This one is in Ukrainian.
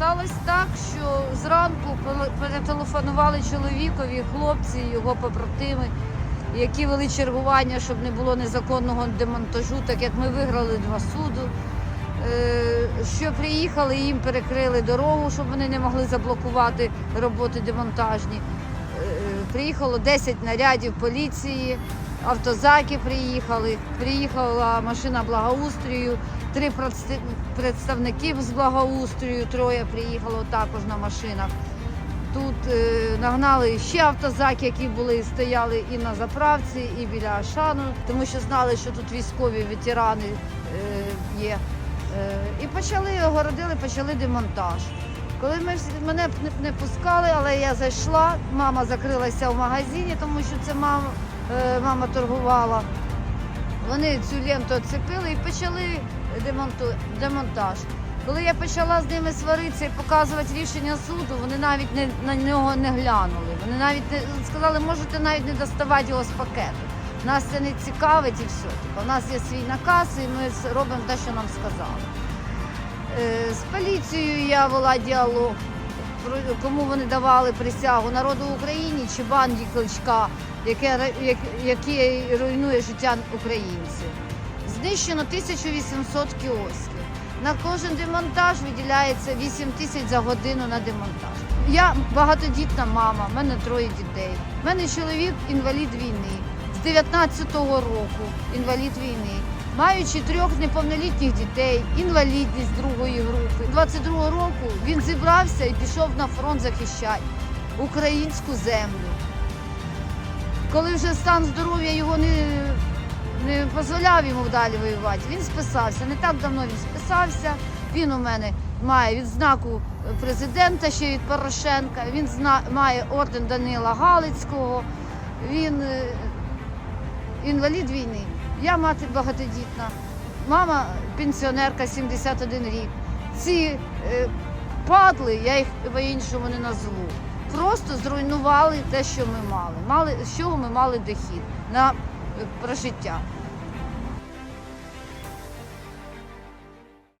Сталося так, що зранку перетелефонували чоловікові, хлопці, його побратими, які вели чергування, щоб не було незаконного демонтажу, так як ми виграли два суду. Е, Що приїхали, їм перекрили дорогу, щоб вони не могли заблокувати роботи демонтажні. Е, Приїхало 10 нарядів поліції, автозаки приїхали, приїхала машина благоустрою, три представ- представників з благоустрою, троє приїхало також на машинах. Тут е, нагнали ще автозаки, які були стояли і на заправці, і біля Ашану, тому що знали, що тут військові ветерани е, є. Е, і почали огородили, почали демонтаж. Коли ми мене не, не пускали, але я зайшла, мама закрилася в магазині, тому що це мама, е, мама торгувала. Вони цю ленту оцепили і почали демонту, демонтаж. Коли я почала з ними сваритися і показувати рішення суду, вони навіть не, на нього не глянули. Вони навіть не сказали, можете навіть не доставати його з пакету. Нас це не цікавить і все. Типу, у нас є свій наказ, і ми робимо те, що нам сказали. Е, З поліцією я вела діалог, кому вони давали присягу народу України чи банді Кличка, яке, який руйнує життя українців. Знищено 1800 кіосків. На кожен демонтаж виділяється 8 тисяч за годину на демонтаж. Я багатодітна мама, в мене троє дітей. У мене чоловік інвалід війни з 19-го року, інвалід війни. Маючи трьох неповнолітніх дітей, інвалідність другої групи. 22-го року він зібрався і пішов на фронт захищати українську землю. Коли вже стан здоров'я його не, не дозволяв йому далі воювати, він списався. Не так давно він списався. Він у мене має відзнаку президента ще від Порошенка. Він зна, має орден Данила Галицького. Він е, інвалід війни. Я мати багатодітна. Мама пенсіонерка 71 рік. Ці е, падли, я їх по-іншому не назву. Просто зруйнували те, що ми мали. мали з чого ми мали дохід на е, прожиття.